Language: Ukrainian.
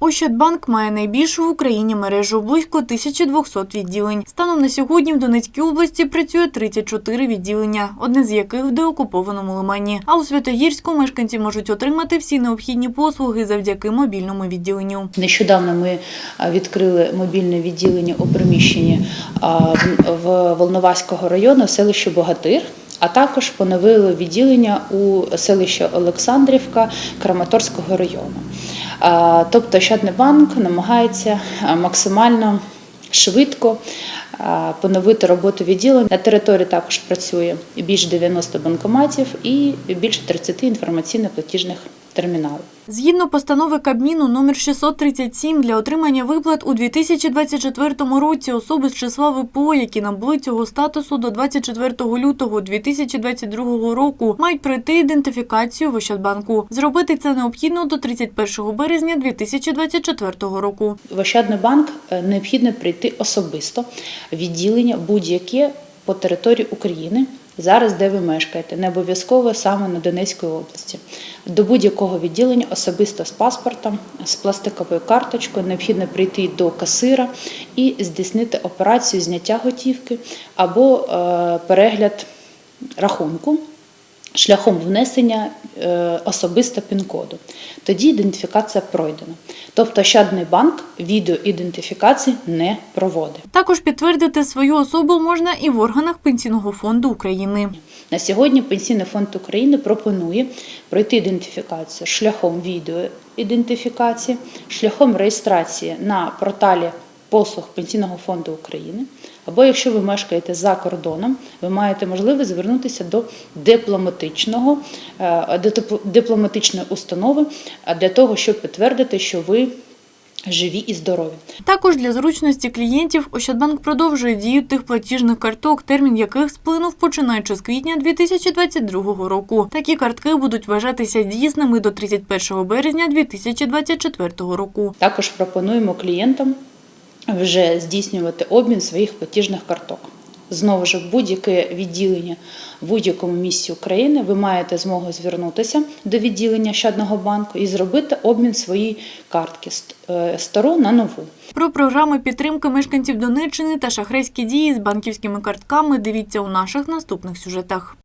Ощадбанк має найбільшу в Україні мережу близько 1200 відділень. Станом на сьогодні в Донецькій області працює 34 відділення, одне з яких в деокупованому Лимані. А у Святогірську мешканці можуть отримати всі необхідні послуги завдяки мобільному відділенню. Нещодавно ми відкрили мобільне відділення у приміщенні в- Волноваського району в селищі Богатир. А також поновили відділення у селищі Олександрівка Краматорського району. А, Тобто Ощадний банк намагається максимально швидко поновити роботу відділень. На території також працює більше 90 банкоматів і більше 30 інформаційно-платіжних терміналів. Згідно постанови Кабміну номер 637 для отримання виплат у 2024 році особи з числа ВПО, які набули цього статусу до 24 лютого 2022 року, мають пройти ідентифікацію в Ощадбанку. Зробити це необхідно до 31 березня 2024 року. В Ощадний банк е, необхідно прийти особисто відділення будь-яке по території України. Зараз, де ви мешкаєте, не обов'язково саме на Донецькій області. До будь-якого відділення особисто з паспортом, з пластиковою карточкою необхідно прийти до касира і здійснити операцію зняття готівки або е, перегляд рахунку шляхом внесення е, особисто пін-коду. Тоді ідентифікація пройдена. Тобто Ощадний банк відеоідентифікації не проводить. Також підтвердити свою особу можна і в органах Пенсійного фонду України. На сьогодні Пенсійний фонд України пропонує пройти ідентифікацію шляхом відеоідентифікації, шляхом реєстрації на порталі послуг Пенсійного фонду України. Або якщо ви мешкаєте за кордоном, ви маєте можливість звернутися до дипломатичного е, дипломатичної установи е, для того, щоб підтвердити, що ви живі і здорові. Також для зручності клієнтів Ощадбанк продовжує дію тих платіжних карток, термін яких сплинув починаючи з квітня 2022 року. Такі картки будуть вважатися дійсними до 31 березня 2024 року. Також пропонуємо клієнтам вже здійснювати обмін своїх платіжних карток. Знову ж в будь-яке відділення в будь-якому місці України ви маєте змогу звернутися до відділення Щадного банку і зробити обмін своєї картки е, стару на нову. Про програми підтримки мешканців Донеччини та шахрайські дії з банківськими картками дивіться у наших наступних сюжетах.